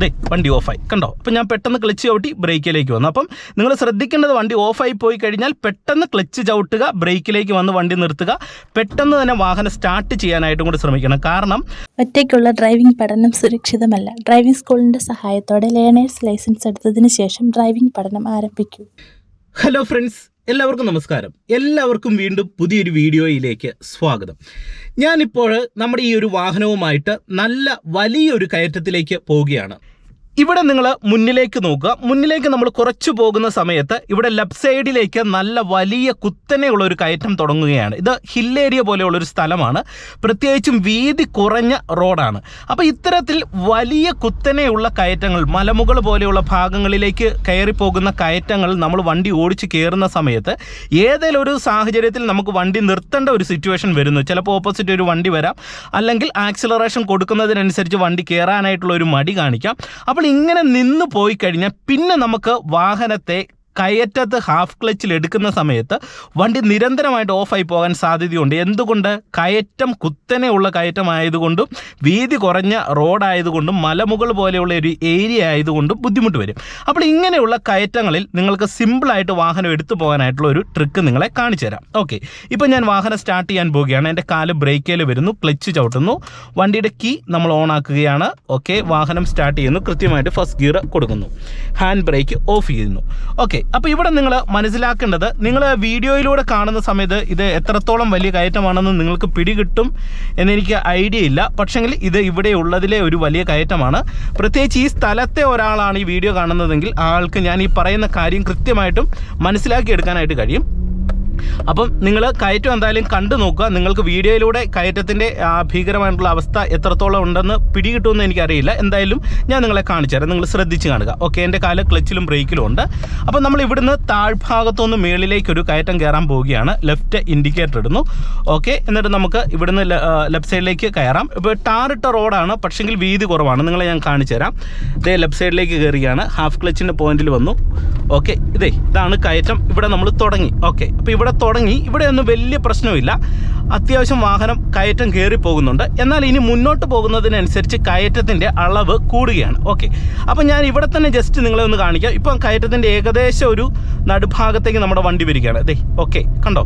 ദേ വണ്ടി ഓഫായി കണ്ടോ? അപ്പം ഞാൻ പെട്ടെന്ന് ക്ലച്ച് ചവിട്ടി ബ്രേക്കിലേക്ക് വന്നു. അപ്പം നിങ്ങൾ ശ്രദ്ധിക്കേണ്ടത് വണ്ടി ഓഫായി പോയി കഴിഞ്ഞാൽ പെട്ടെന്ന് ക്ലച്ച് ചവിട്ടുക ബ്രേക്കിലേക്ക് വന്ന് വണ്ടി നിർത്തുക. പെട്ടെന്ന് തന്നെ വാഹനം സ്റ്റാർട്ട് ചെയ്യാനായിട്ടും കൂടി ശ്രമിക്കണം. കാരണം ഒറ്റയ്ക്കുള്ള ഡ്രൈവിംഗ് പഠനം സുരക്ഷിതമല്ല. ഡ്രൈവിംഗ് സ്കൂളിന്റെ സഹായത്തോടെ ലേണേഴ്സ് ലൈസൻസ് എടുത്തതിന് ശേഷം ഡ്രൈവിംഗ് പഠനം ആരംഭിക്കൂ. ഹലോ ഫ്രണ്ട്സ് എല്ലാവർക്കും നമസ്കാരം. എല്ലാവർക്കും വീണ്ടും പുതിയൊരു വീഡിയോയിലേക്ക് സ്വാഗതം. ഞാനിപ്പോൾ നമ്മുടെ ഈ ഒരു വാഹനവുമായിട്ട് നല്ല വലിയൊരു കയറ്റത്തിലേക്ക് പോവുകയാണ്. ഇവിടെ നിങ്ങൾ മുന്നിലേക്ക് നോക്കുക. മുന്നിലേക്ക് നമ്മൾ കുറച്ച് പോകുന്ന സമയത്ത് ഇവിടെ ലെഫ്റ്റ് സൈഡിലേക്ക് നല്ല വലിയ കുത്തനെയുള്ള ഒരു കയറ്റം തുടങ്ങുകയാണ്. ഇത് ഹിൽ ഏരിയ പോലെയുള്ള ഒരു സ്ഥലമാണ്. പ്രത്യേകിച്ചും വീതി കുറഞ്ഞ റോഡാണ്. അപ്പോൾ ഇത്തരത്തിൽ വലിയ കുത്തനെയുള്ള കയറ്റങ്ങൾ മലമുകൾ പോലെയുള്ള ഭാഗങ്ങളിലേക്ക് കയറി പോകുന്ന കയറ്റങ്ങൾ നമ്മൾ വണ്ടി ഓടിച്ച് കയറുന്ന സമയത്ത് ഏതെങ്കിലും ഒരു സാഹചര്യത്തിൽ നമുക്ക് വണ്ടി നിർത്തേണ്ട ഒരു സിറ്റുവേഷൻ വരുന്നു. ചിലപ്പോൾ ഓപ്പോസിറ്റ് ഒരു വണ്ടി വരാം. അല്ലെങ്കിൽ ആക്സിലറേഷൻ കൊടുക്കുന്നതിനനുസരിച്ച് വണ്ടി കയറാനായിട്ടുള്ള ഒരു മടി കാണിക്കാം. അപ്പോൾ ഇങ്ങനെ നിന്ന് പോയി കഴിഞ്ഞാൽ പിന്നെ നമുക്ക് വാഹനത്തെ കയറ്റത്ത് ഹാഫ് ക്ലച്ചിൽ എടുക്കുന്ന സമയത്ത് വണ്ടി നിരന്തരമായിട്ട് ഓഫായി പോകാൻ സാധ്യതയുണ്ട്. എന്തുകൊണ്ട്? കയറ്റം കുത്തനെയുള്ള കയറ്റമായതുകൊണ്ടും വീതി കുറഞ്ഞ റോഡായതുകൊണ്ടും മലമുകൾ പോലെയുള്ള ഒരു ഏരിയ ആയതുകൊണ്ടും ബുദ്ധിമുട്ട് വരും. അപ്പോൾ ഇങ്ങനെയുള്ള കയറ്റങ്ങളിൽ നിങ്ങൾക്ക് സിമ്പിളായിട്ട് വാഹനം എടുത്തു പോകാനായിട്ടുള്ള ഒരു ട്രിക്ക് നിങ്ങളെ കാണിച്ചു തരാം. ഓക്കെ ഇപ്പോൾ ഞാൻ വാഹനം സ്റ്റാർട്ട് ചെയ്യാൻ പോവുകയാണ്. എന്റെ കാൽ ബ്രേക്കിൽ വരുന്നു ക്ലച്ച് ചവിട്ടുന്നു. വണ്ടിയുടെ കീ നമ്മൾ ഓൺ ആക്കുകയാണ്. ഓക്കെ വാഹനം സ്റ്റാർട്ട് ചെയ്യുന്നു. കൃത്യമായിട്ട് ഫസ്റ്റ് ഗിയർ കൊടുക്കുന്നു. ഹാൻഡ് ബ്രേക്ക് ഓഫ് ചെയ്യുന്നു. ഓക്കെ അപ്പോൾ ഇവിടെ നിങ്ങൾ മനസ്സിലാക്കേണ്ടത് നിങ്ങൾ വീഡിയോയിലൂടെ കാണുന്ന സമയത്ത് ഇത് എത്രത്തോളം വലിയ കയറ്റമാണെന്ന് നിങ്ങൾക്ക് പിടികിട്ടും എന്നെനിക്ക് ഐഡിയ ഇല്ല. പക്ഷെങ്കിൽ ഇത് ഇവിടെ ഉള്ളതിലെ ഒരു വലിയ കയറ്റമാണ്. പ്രത്യേകിച്ച് ഈ സ്ഥലത്തെ ഒരാളാണ് ഈ വീഡിയോ കാണുന്നതെങ്കിൽ ആൾക്ക് ഞാൻ ഈ പറയുന്ന കാര്യം കൃത്യമായിട്ടും മനസ്സിലാക്കി എടുക്കാനായിട്ട് കഴിയും. അപ്പം നിങ്ങൾ കയറ്റം എന്തായാലും കണ്ടു നോക്കുക. നിങ്ങൾക്ക് വീഡിയോയിലൂടെ കയറ്റത്തിന്റെ ഭീകരമായിട്ടുള്ള അവസ്ഥ എത്രത്തോളം ഉണ്ടെന്ന് പിടികിട്ടുമെന്ന് എനിക്കറിയില്ല. എന്തായാലും ഞാൻ നിങ്ങളെ കാണിച്ചു തരാം. നിങ്ങൾ ശ്രദ്ധിച്ച് കാണുക. ഓക്കെ എന്റെ കാൽ ക്ലച്ചിലും ബ്രേക്കിലും ഉണ്ട്. അപ്പം നമ്മൾ ഇവിടുന്ന് താഴ്ഭാഗത്തുനിന്ന് മേളിലേക്ക് ഒരു കയറ്റം കയറാൻ പോവുകയാണ്. ലെഫ്റ്റ് ഇൻഡിക്കേറ്റർ ഇടുന്നു. ഓക്കെ എന്നിട്ട് നമുക്ക് ഇവിടുന്ന് ലെഫ്റ്റ് സൈഡിലേക്ക് കയറാം. ഇപ്പോൾ ടാറിട്ട റോഡാണ് പക്ഷെങ്കിൽ വീതി കുറവാണ്. നിങ്ങളെ ഞാൻ കാണിച്ചു തരാം. ഇതേ ലെഫ്റ്റ് സൈഡിലേക്ക് കയറുകയാണ്. ഹാഫ് ക്ലച്ചിന്റെ പോയിന്റിൽ വന്നു. ഓക്കെ ഇതേ ഇതാണ് കയറ്റം. ഇവിടെ നമ്മൾ തുടങ്ങി. ഓക്കെ അപ്പോൾ ഇവിടെ തുടങ്ങി ഇവിടെയൊന്നും വലിയ പ്രശ്നമില്ല. അത്യാവശ്യം വാഹനം കയറ്റം കയറി പോകുന്നുണ്ട്. എന്നാൽ ഇനി മുന്നോട്ട് പോകുന്നതിനനുസരിച്ച് കയറ്റത്തിന്റെ അളവ് കൂടുകയാണ്. ഓക്കെ. അപ്പം ഞാൻ ഇവിടെ തന്നെ ജസ്റ്റ് നിങ്ങളെ ഒന്ന് കാണിക്കാം. ഇപ്പം കയറ്റത്തിന്റെ ഏകദേശം ഒരു നടുഭാഗത്തേക്ക് നമ്മുടെ വണ്ടി വരികയാണ്. അതെ ഓക്കെ കണ്ടോ?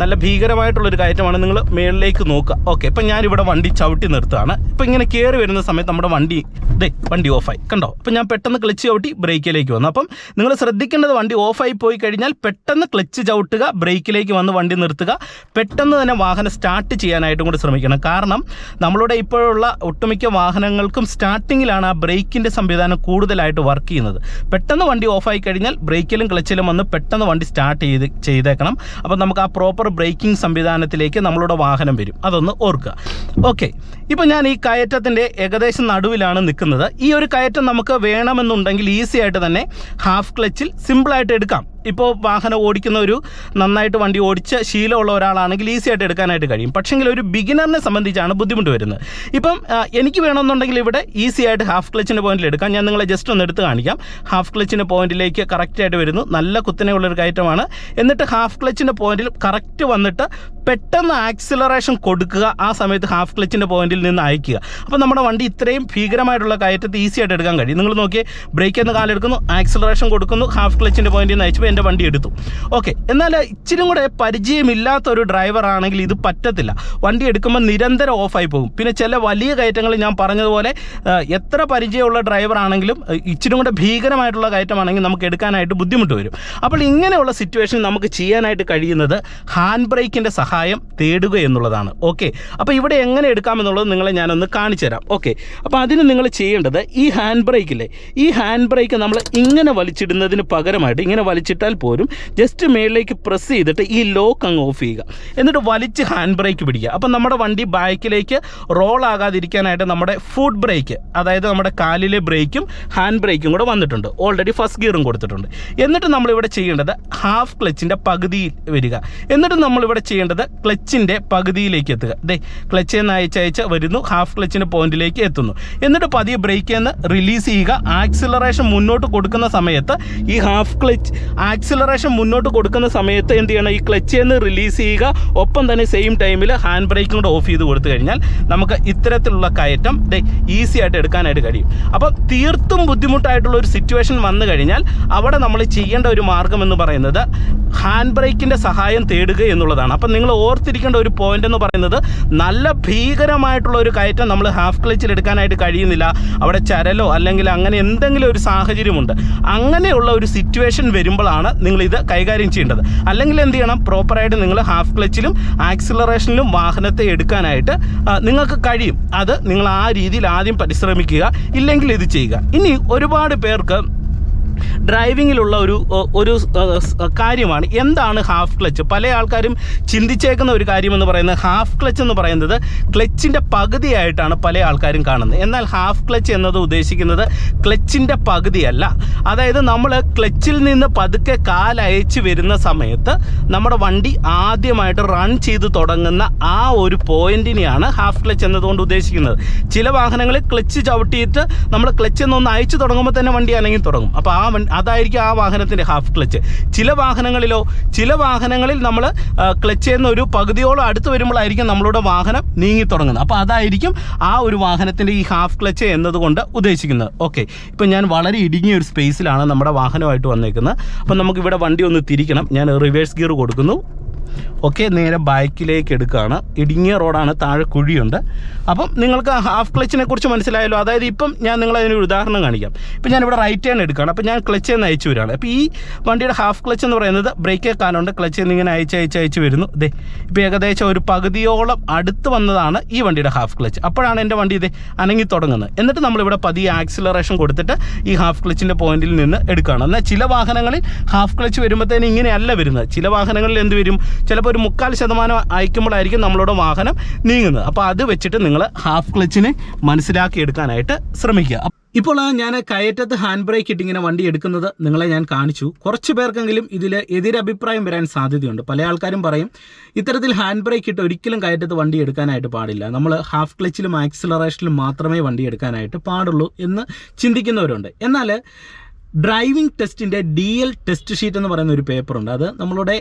നല്ല ഭീകരമായിട്ടുള്ളൊരു കയറ്റമാണ് നിങ്ങൾ മേളിലേക്ക് നോക്കുക. ഓക്കെ ഇപ്പം ഞാനിവിടെ വണ്ടി ചവിട്ടി നിർത്തുകയാണ്. ഇപ്പം ഇങ്ങനെ കയറി വരുന്ന സമയത്ത് നമ്മുടെ വണ്ടി ദേ വണ്ടി ഓഫായി കണ്ടോ? അപ്പം ഞാൻ പെട്ടെന്ന് ക്ലച്ച് ചവിട്ടി ബ്രേക്കിലേക്ക് വന്നു. അപ്പം നിങ്ങൾ ശ്രദ്ധിക്കേണ്ടത് വണ്ടി ഓഫായി പോയി കഴിഞ്ഞാൽ പെട്ടെന്ന് ക്ലച്ച് ചവിട്ടുക ബ്രേക്കിലേക്ക് വന്ന് വണ്ടി നിർത്തുക. പെട്ടെന്ന് തന്നെ വാഹനം സ്റ്റാർട്ട് ചെയ്യാനായിട്ടും കൂടി ശ്രമിക്കണം. കാരണം നമ്മളുടെ ഇപ്പോഴുള്ള ഒട്ടുമിക്ക വാഹനങ്ങൾക്കും സ്റ്റാർട്ടിങ്ങിലാണ് ആ ബ്രേക്കിന്റെ സംവിധാനം കൂടുതലായിട്ട് വർക്ക് ചെയ്യുന്നത്. പെട്ടെന്ന് വണ്ടി ഓഫായി കഴിഞ്ഞാൽ ബ്രേക്കിലും ക്ലച്ചിലും വന്ന് പെട്ടെന്ന് വണ്ടി സ്റ്റാർട്ട് ചെയ്ത് ചെയ്തേക്കണം. അപ്പം നമുക്ക് ആ പ്രോപ്പർ ബ്രേക്കിംഗ് സംവിധാനത്തിലേക്ക് നമ്മളുടെ വാഹനം വരും. അതൊന്ന് ഓർക്കുക. ഓക്കെ. ഇപ്പോൾ ഞാൻ ഈ കയറ്റത്തിന്റെ ഏകദേശം നടുവിലാണ് നിൽക്കുന്നത്. ഈ ഒരു കയറ്റം നമുക്ക് വേണമെന്നുണ്ടെങ്കിൽ ഈസി ആയിട്ട് തന്നെ ഹാഫ് ക്ലച്ചിൽ സിമ്പിളായിട്ട് എടുക്കാം. ഇപ്പോൾ വാഹനം ഓടിക്കുന്ന ഒരു നന്നായിട്ട് വണ്ടി ഓടിച്ച ശീലമുള്ള ഒരാളാണെങ്കിൽ ഈസി ആയിട്ട് എടുക്കാനായിട്ട് കഴിയും. പക്ഷേങ്കിൽ ഒരു ബിഗിനറിനെ സംബന്ധിച്ചാണ് ബുദ്ധിമുട്ട് വരുന്നത്. ഇപ്പം എനിക്ക് വേണമെന്നുണ്ടെങ്കിൽ ഇവിടെ ഈസി ആയിട്ട് ഹാഫ് ക്ലച്ചിന്റെ പോയിന്റിൽ എടുക്കാം. ഞാൻ നിങ്ങളെ ജസ്റ്റ് ഒന്ന് എടുത്ത് കാണിക്കാം. ഹാഫ് ക്ലച്ചിന്റെ പോയിന്റിലേക്ക് കറക്റ്റായിട്ട് വരുന്നു. നല്ല കുത്തനെയുള്ളൊരു കയറ്റമാണ്. എന്നിട്ട് ഹാഫ് ക്ലച്ചിന്റെ പോയിന്റിൽ കറക്റ്റ് വന്നിട്ട് പെട്ടെന്ന് ആക്സിലറേഷൻ കൊടുക്കുക ആ സമയത്ത് ഹാഫ് ക്ലച്ചിന്റെ പോയിന്റിൽ നിന്ന് അയക്കുക. അപ്പോൾ നമ്മുടെ വണ്ടി ഇത്രയും ഭീകരമായിട്ടുള്ള കയറ്റത്തെ ഈസി ആയിട്ട് എടുക്കാൻ കഴിയും. നിങ്ങൾ നോക്കിയേ ബ്രേക്ക് എന്ന് കാലെടുക്കുന്നു ആക്സിലറേഷൻ കൊടുക്കുന്നു ഹാഫ് ക്ലച്ചിന്റെ പോയിന്റിൽ നിന്ന് അയച്ചപ്പോൾ എന്റെ വണ്ടി എടുത്തു. ഓക്കെ എന്നാൽ ഇച്ചിരി കൂടെ പരിചയമില്ലാത്ത ഒരു ഡ്രൈവർ ആണെങ്കിൽ ഇത് പറ്റത്തില്ല. വണ്ടി എടുക്കുമ്പോൾ നിരന്തരം ഓഫായി പോകും. പിന്നെ ചില വലിയ കയറ്റങ്ങൾ ഞാൻ പറഞ്ഞതുപോലെ എത്ര പരിചയമുള്ള ഡ്രൈവർ ആണെങ്കിലും ഇച്ചിരി കൂടെ ഭീകരമായിട്ടുള്ള കയറ്റമാണെങ്കിൽ നമുക്ക് എടുക്കാനായിട്ട് ബുദ്ധിമുട്ട് വരും. അപ്പോൾ ഇങ്ങനെയുള്ള സിറ്റുവേഷൻ നമുക്ക് ചെയ്യാനായിട്ട് കഴിയുന്നത് ഹാൻഡ് ബ്രേക്കിന്റെ സഹായം തേടുക എന്നുള്ളതാണ്. ഓക്കെ അപ്പോൾ ഇവിടെ എങ്ങനെ എടുക്കാമെന്നുള്ളത് നിങ്ങളെ ഞാനൊന്ന് കാണിച്ചു തരാം. ഓക്കെ അപ്പോൾ അതിന് നിങ്ങൾ ചെയ്യേണ്ടത് ഈ ഹാൻഡ് ബ്രേക്കില്ലേ ഈ ഹാൻഡ് ബ്രേക്ക് നമ്മൾ ഇങ്ങനെ വലിച്ചിടുന്നതിന് പകരമായിട്ട് ഇങ്ങനെ വലിച്ചിട്ടാൽ പോലും ജസ്റ്റ് മേളിലേക്ക് പ്രസ് ചെയ്തിട്ട് ഈ ലോക്ക് അങ്ങ് ഓഫ് ചെയ്യുക. എന്നിട്ട് വലിച്ച് ഹാൻഡ് ബ്രേക്ക് പിടിക്കുക. അപ്പം നമ്മുടെ വണ്ടി ബാക്കിലേക്ക് റോൾ ആകാതിരിക്കാനായിട്ട് നമ്മുടെ ഫുഡ് ബ്രേക്ക് അതായത് നമ്മുടെ കാലിലെ ബ്രേക്കും ഹാൻഡ് ബ്രേക്കും കൂടെ വന്നിട്ടുണ്ട്. ഓൾറെഡി ഫസ്റ്റ് ഗിയറും കൊടുത്തിട്ടുണ്ട്. എന്നിട്ട് നമ്മളിവിടെ ചെയ്യേണ്ടത് ഹാഫ് ക്ലച്ചിന്റെ പകുതിയിൽ വരിക. എന്നിട്ട് നമ്മളിവിടെ ചെയ്യേണ്ടത് ക്ലച്ചിന്റെ പകുതിയിലേക്ക് എത്തുക. ദേ ക്ലച്ച് നിന്ന് അയച്ച് അയച്ച് വരുന്നു ഹാഫ് ക്ലച്ചിന്റെ പോയിന്റിലേക്ക് എത്തുന്നു. എന്നിട്ട് പതിയെ ബ്രേക്ക് നിന്ന് റിലീസ് ചെയ്യുക. ആക്സിലറേഷൻ മുന്നോട്ട് കൊടുക്കുന്ന സമയത്ത് ഈ ഹാഫ് ക്ലച്ച് ആക്സിലറേഷൻ മുന്നോട്ട് കൊടുക്കുന്ന സമയത്ത് എന്ത് ചെയ്യണം? ഈ ക്ലച്ച് നിന്ന് റിലീസ് ചെയ്യുക. ഒപ്പം തന്നെ സെയിം ടൈമിൽ ഹാൻഡ് ബ്രേക്കും കൂടെ ഓഫ് ചെയ്ത് കൊടുത്തു കഴിഞ്ഞാൽ നമുക്ക് ഇത്തരത്തിലുള്ള കയറ്റം ഈസി ആയിട്ട് എടുക്കാനായിട്ട് കഴിയും. അപ്പോൾ തീർത്തും ബുദ്ധിമുട്ടായിട്ടുള്ള ഒരു സിറ്റുവേഷൻ വന്നു കഴിഞ്ഞാൽ അവിടെ നമ്മൾ ചെയ്യേണ്ട ഒരു മാർഗം എന്ന് പറയുന്നത് ഹാൻഡ് ബ്രേക്കിന്റെ സഹായം തേടുക എന്നുള്ളതാണ്. അപ്പം നിങ്ങൾ ഓർത്തിരിക്കേണ്ട ഒരു പോയിന്റ് എന്ന് പറയുന്നത് നല്ല ഭീകരമായിട്ടുള്ള ഒരു കയറ്റം നമ്മൾ ഹാഫ് ക്ലച്ചിൽ എടുക്കാനായിട്ട് കഴിയുന്നില്ല. അവിടെ ചരലോ അല്ലെങ്കിൽ അങ്ങനെ എന്തെങ്കിലും ഒരു സാഹചര്യമുണ്ട്. അങ്ങനെയുള്ള ഒരു സിറ്റുവേഷൻ വരുമ്പോഴാണ് നിങ്ങൾ ഇത് കൈകാര്യം ചെയ്യേണ്ടത്. അല്ലെങ്കിൽ എന്ത് ചെയ്യണം? പ്രോപ്പറായിട്ട് നിങ്ങൾ ഹാഫ് ക്ലച്ചിലും ആക്സിലറേഷനിലും വാഹനത്തെ എടുക്കാനായിട്ട് നിങ്ങൾക്ക് കഴിയും. അത് നിങ്ങൾ ആ രീതിയിൽ ആദ്യം പരിശ്രമിക്കുക. ഇല്ലെങ്കിൽ ഇത് ചെയ്യുക. ഇനി ഒരുപാട് പേർക്ക് ഡ്രൈവിങ്ങിലുള്ള ഒരു ഒരു കാര്യമാണ്. എന്താണ് ഹാഫ് ക്ലച്ച്? പല ആൾക്കാരും ചിന്തിച്ചേക്കുന്ന ഒരു കാര്യമെന്ന് പറയുന്നത് ഹാഫ് ക്ലച്ച് എന്ന് പറയുന്നത് ക്ലച്ചിന്റെ പകുതിയായിട്ടാണ് പല ആൾക്കാരും കാണുന്നത്. എന്നാൽ ഹാഫ് ക്ലച്ച് എന്നത് ഉദ്ദേശിക്കുന്നത് ക്ലച്ചിന്റെ പകുതിയല്ല. അതായത് നമ്മൾ ക്ലച്ചിൽ നിന്ന് പതുക്കെ കാലയച്ച് വരുന്ന സമയത്ത് നമ്മുടെ വണ്ടി ആദ്യമായിട്ട് റൺ ചെയ്ത് തുടങ്ങുന്ന ആ ഒരു പോയിന്റിനെയാണ് ഹാഫ് ക്ലച്ച് എന്നതുകൊണ്ട് ഉദ്ദേശിക്കുന്നത്. ചില വാഹനങ്ങളിൽ ക്ലച്ച് ചവിട്ടിയിട്ട് നമ്മൾ ക്ലച്ച് എന്നൊന്ന് അയച്ചു തുടങ്ങുമ്പോൾ തന്നെ വണ്ടി അനങ്ങി തുടങ്ങും. അപ്പോൾ ആ വണ്ടി അതായിരിക്കും ആ വാഹനത്തിന്റെ ഹാഫ് ക്ലച്ച് ചില വാഹനങ്ങളിലോ ചില വാഹനങ്ങളിൽ നമ്മൾ ക്ലച്ച് ചെയ്യുന്ന ഒരു പകുതിയോളം അടുത്ത് വരുമ്പോഴായിരിക്കും നമ്മളുടെ വാഹനം നീങ്ങി തുടങ്ങുന്നത്. അപ്പോൾ അതായിരിക്കും ആ ഒരു വാഹനത്തിന്റെ ഈ ഹാഫ് ക്ലച്ച് എന്നതുകൊണ്ട് ഉദ്ദേശിക്കുന്നത്. ഓക്കെ ഇപ്പം ഞാൻ വളരെ ഇടുങ്ങിയ ഒരു സ്പേസിലാണ് നമ്മുടെ വാഹനമായിട്ട് വന്നേക്കുന്നത്. അപ്പം നമുക്കിവിടെ വണ്ടി ഒന്ന് തിരിക്കണം. ഞാൻ റിവേഴ്സ് ഗിയർ കൊടുക്കുന്നു. ഓക്കെ നേരെ ബൈക്കിലേക്ക് എടുക്കുകയാണ് ഇടുങ്ങിയ റോഡാണ് താഴെ കുഴിയുണ്ട്. അപ്പം നിങ്ങൾക്ക് ഹാഫ് ക്ലച്ചിനെ കുറിച്ച് മനസ്സിലായല്ലോ. അതായത് ഇപ്പം ഞാൻ നിങ്ങളെ ഒരു ഉദാഹരണം കാണിക്കാം. ഇപ്പം ഞാനിവിടെ റൈറ്റ് ഹാൻഡ് എടുക്കുകയാണ്. അപ്പം ഞാൻ ക്ലച്ച് നിന്ന് അയച്ചു വരികയാണ്. അപ്പോൾ ഈ വണ്ടിയുടെ ഹാഫ് ക്ലച്ച് എന്ന് പറയുന്നത് ബ്രേക്കേ കാലുണ്ട്. ക്ലച്ച് ഇങ്ങനെ അയച്ച് അയച്ച് അയച്ച് വരുന്നു. ഇതേ ഇപ്പോൾ ഏകദേശം ഒരു പകുതിയോളം അടുത്ത് വന്നതാണ് ഈ വണ്ടിയുടെ ഹാഫ് ക്ലച്ച് അപ്പോഴാണ് എന്റെ വണ്ടി ഇതേ അനങ്ങി തുടങ്ങുന്നത്. എന്നിട്ട് നമ്മളിവിടെ പതിയെ ആക്സിലറേഷൻ കൊടുത്തിട്ട് ഈ ഹാഫ് ക്ലച്ചിന്റെ പോയിന്റിൽ നിന്ന് എടുക്കുകയാണ്. എന്നാൽ ചില വാഹനങ്ങളിൽ ഹാഫ് ക്ലച്ച് വരുമ്പോഴത്തേന് ഇങ്ങനെയല്ല വരുന്നത്. ചില വാഹനങ്ങളിൽ എന്ത് വരും? ചിലപ്പോൾ ഒരു മുക്കാൽ ശതമാനം അയക്കുമ്പോഴായിരിക്കും നമ്മളുടെ വാഹനം നീങ്ങുന്നത്. അപ്പോൾ അത് വെച്ചിട്ട് നിങ്ങൾ ഹാഫ് ക്ലച്ചിനെ മനസ്സിലാക്കി എടുക്കാനായിട്ട് ശ്രമിക്കുക. ഇപ്പോൾ ഞാൻ കയറ്റത്ത് ഹാൻഡ് ബ്രേക്ക് ഇട്ട് ഇങ്ങനെ വണ്ടി എടുക്കുന്നത് നിങ്ങളെ ഞാൻ കാണിച്ചു. കുറച്ച് പേർക്കെങ്കിലും ഇതിൽ എതിരഭിപ്രായം വരാൻ സാധ്യതയുണ്ട്. പല ആൾക്കാരും പറയും ഇത്തരത്തിൽ ഹാൻഡ് ബ്രേക്ക് ഇട്ട് ഒരിക്കലും കയറ്റത്ത് വണ്ടി എടുക്കാനായിട്ട് പാടില്ല. നമ്മൾ ഹാഫ് ക്ലച്ചിലും ആക്സിലറേഷനിലും മാത്രമേ വണ്ടി എടുക്കാനായിട്ട് പാടുള്ളൂ എന്ന് ചിന്തിക്കുന്നവരുണ്ട്. എന്നാൽ ഡ്രൈവിംഗ് ടെസ്റ്റിന്റെ ഡി എൽ ടെസ്റ്റ് ഷീറ്റ് എന്ന് പറയുന്ന ഒരു പേപ്പറുണ്ട് അത് നമ്മളുടെ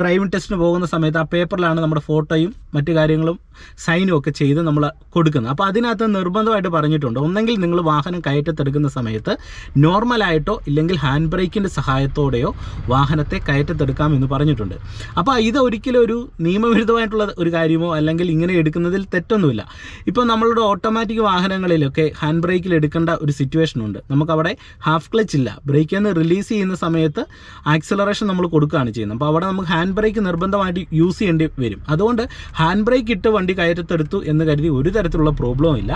ഡ്രൈവിംഗ് ടെസ്റ്റിന് പോകുന്ന സമയത്ത് ആ പേപ്പറിലാണ് നമ്മുടെ ഫോട്ടോയും മറ്റു കാര്യങ്ങളും സൈനും ഒക്കെ ചെയ്ത് നമ്മൾ കൊടുക്കുന്നത്. അപ്പോൾ അതിനകത്ത് നിർബന്ധമായിട്ട് പറഞ്ഞിട്ടുണ്ട്. ഒന്നെങ്കിൽ നിങ്ങൾ വാഹനം കയറ്റത്തെടുക്കുന്ന സമയത്ത് നോർമലായിട്ടോ ഇല്ലെങ്കിൽ ഹാൻഡ് ബ്രേക്കിന്റെ സഹായത്തോടെയോ വാഹനത്തെ കയറ്റത്തെടുക്കാം എന്ന് പറഞ്ഞിട്ടുണ്ട്. അപ്പോൾ ഇത് ഒരിക്കലും ഒരു നിയമവിരുദ്ധമായിട്ടുള്ള ഒരു കാര്യമോ അല്ലെങ്കിൽ ഇങ്ങനെ എടുക്കുന്നതിൽ തെറ്റൊന്നുമില്ല. ഇപ്പോൾ നമ്മളുടെ ഓട്ടോമാറ്റിക് വാഹനങ്ങളിലൊക്കെ ഹാൻഡ് ബ്രേക്കിൽ എടുക്കേണ്ട ഒരു സിറ്റുവേഷൻ ഉണ്ട്. നമുക്കവിടെ ഹാഫ് ക്ലച്ച് ഇല്ല ബ്രേക്ക് നിന്ന് റിലീസ് ചെയ്യുന്ന സമയത്ത് ആക്സിലറേഷൻ നമ്മൾ കൊടുക്കുകയാണ് ചെയ്യുന്നത്. അപ്പോൾ അവിടെ നമുക്ക് ഹാൻഡ് ബ്രേക്ക് നിർബന്ധമായിട്ട് യൂസ് ചെയ്യേണ്ടി വരും. അതുകൊണ്ട് ഹാൻഡ് ബ്രേക്ക് ഇട്ട് വണ്ടി കയറ്റത്തെടുത്തു എന്ന് കരുതി ഒരു തരത്തിലുള്ള പ്രോബ്ലവും ഇല്ല.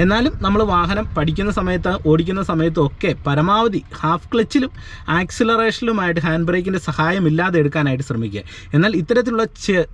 എന്നാലും നമ്മൾ വാഹനം പഠിക്കുന്ന സമയത്ത് ഓടിക്കുന്ന സമയത്തും ഒക്കെ പരമാവധി ഹാഫ് ക്ലച്ചിലും ആക്സിലറേഷനിലുമായിട്ട് ഹാൻഡ് ബ്രേക്കിന്റെ സഹായം ഇല്ലാതെ എടുക്കാനായിട്ട് ശ്രമിക്കുക. എന്നാൽ ഇത്തരത്തിലുള്ള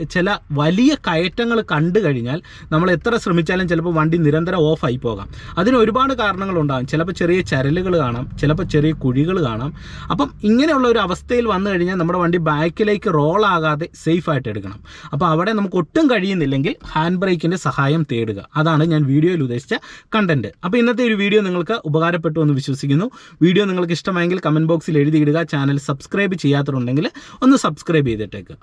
ചില വലിയ കയറ്റങ്ങൾ കണ്ടു കഴിഞ്ഞാൽ നമ്മൾ എത്ര ശ്രമിച്ചാലും ചിലപ്പോൾ വണ്ടി നിരന്തരം ഓഫായി പോകാം. അതിന് ഒരുപാട് കാരണങ്ങളുണ്ടാകും. ചിലപ്പോൾ ചെറിയ ചരലുകൾ കാണാം. ചിലപ്പോൾ ചെറിയ കുഴികൾ കാണാം. അപ്പം ഇങ്ങനെയുള്ള ഒരു അവസ്ഥയിൽ വന്നു കഴിഞ്ഞാൽ നമ്മുടെ വണ്ടി ബാക്കിലേക്ക് റോൾ ആകാതെ സേഫ് ആയിട്ട് എടുക്കണം. അപ്പോൾ അവിടെ നമുക്ക് ഒട്ടും കഴിയുന്നില്ലെങ്കിൽ ഹാൻഡ് ബ്രേക്കിന്റെ സഹായം തേടുക. അതാണ് ഞാൻ വീഡിയോയിൽ ഉദ്ദേശിച്ച കണ്ടന്റ് അപ്പോൾ ഇന്നത്തെ ഒരു വീഡിയോ നിങ്ങൾക്ക് ഉപകാരപ്പെട്ടു എന്ന് വിശ്വസിക്കുന്നു. വീഡിയോ നിങ്ങൾക്ക് ഇഷ്ടമായെങ്കിൽ കമന്റ് ബോക്സിൽ എഴുതിയിടുക. ചാനൽ സബ്സ്ക്രൈബ് ചെയ്യാത്തതുണ്ടെങ്കിൽ ഒന്ന് സബ്സ്ക്രൈബ് ചെയ്തിട്ടേക്ക്.